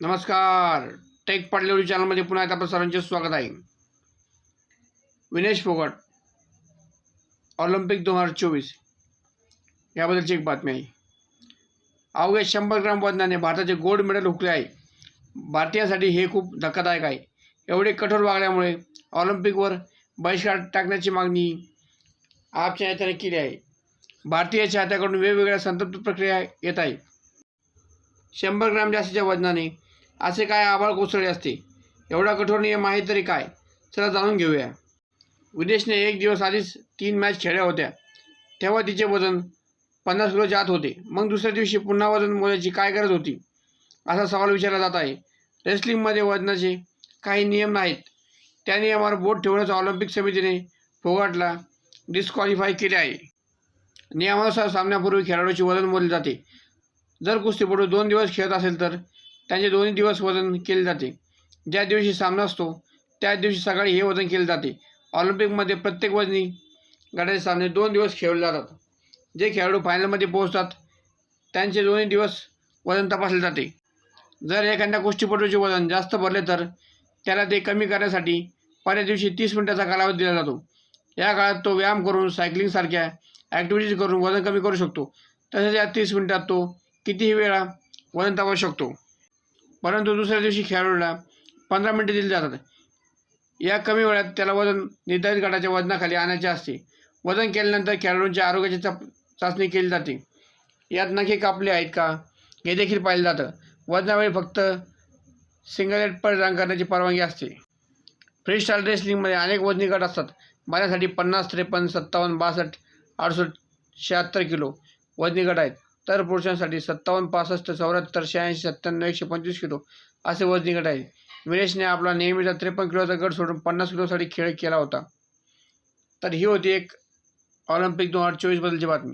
नमस्कार. टेक पाडलेवडी चॅनलमध्ये पुन्हा एकदा आपलं सर्वांचे स्वागत आहे. विनेश फोगट ऑलिम्पिक दोन हजार चोवीस. याबद्दलची एक बातमी आहे. अवघ्या शंभर ग्राम वजनाने भारताचे गोल्ड मेडल हुकले आहे. भारतीयांसाठी हे खूप धक्कादायक आहे. एवढे कठोर वागल्यामुळे ऑलिम्पिकवर बहिष्कार टाकण्याची मागणी आपच्या नेत्याने केली आहे. भारतीय चाहत्याकडून वेगवेगळ्या संतप्त प्रक्रिया येत आहे शंभर ग्राम जास्तीच्या वजनाने असे काय आबाळ कोसळले असते? एवढा कठोर नियम आहे तरी काय? चला जाणून घेऊया. विदेशने एक दिवस आधीच तीन मॅच खेळल्या होत्या. तेव्हा तिचे वजन पन्नास किलो जात होते. मग दुसऱ्या दिवशी पुन्हा वजन मोजायची काय गरज होती? असा सवाल विचारला जात आहे. रेसलिंगमध्ये वजनाचे काही नियम नाहीत. त्या नियमावर बोट ठेवण्याचा ऑलिम्पिक समितीने फोगाटला डिस्क्वालिफाय केले आहे. नियमानुसार सामन्यापूर्वी खेळाडूचे वजन मोजले जाते. जर कुस्तीपटू दोन दिवस खेळत असेल तर त्यांचे दोन्ही दिवस वजन केले जाते. ज्या दिवशी सामना असतो त्याच दिवशी सकाळी हे वजन केले जाते. ऑलिम्पिकमध्ये प्रत्येक वजनी गटाचे सामने दोन दिवस खेळले जातात. जे खेळाडू फायनलमध्ये पोहोचतात त्यांचे दोन्ही दिवस वजन तपासले जाते. जर एखाद्या कुस्तीपटूचे वजन जास्त भरले तर त्याला ते कमी करण्यासाठी पहिल्या दिवशी तीस मिनिटाचा कालावधी दिला जातो. या काळात तो व्यायाम करून सायकलिंगसारख्या ॲक्टिव्हिटीज करून वजन कमी करू शकतो. तसेच या तीस मिनिटात तो कितीही वेळा वजन तपासू शकतो. परंतु दुसऱ्या दिवशी खेळाडूला पंधरा मिनिटे दिली जातात. या कमी वेळात त्याला वजन निर्धारित गटाच्या वजनाखाली आणायचे असते. वजन केल्यानंतर खेळाडूंच्या आरोग्याची चाप चाचणी केली जाते. यात नखे कापले आहेत का? हे देखील पाहिलं जातं. वजनावेळी फक्त सिंगल परिधान करण्याची परवानगी असते. फ्रीस्टाईल रेसलिंगमध्ये अनेक वजनी गट असतात. माझ्यासाठी पन्नास त्रेपन्न सत्तावन्न बासष्ट अडुसष्ट शहात्तर किलो वजनी गट आहेत. तर पुरुषांसाठी सत्तावन्न पासष्ट चौऱ्याहत्तर शहाऐंशी सत्त्याण्णव एकशे पंचवीस किलो असे वजनी गट आहे. विनेशने आपला नेहमीचा त्रेपन्न किलोचा गट सोडून पन्नास किलोसाठी खेळ केला होता. तर ही होती एक ऑलिम्पिक दोन हजार चोवीसबद्दलची बातमी.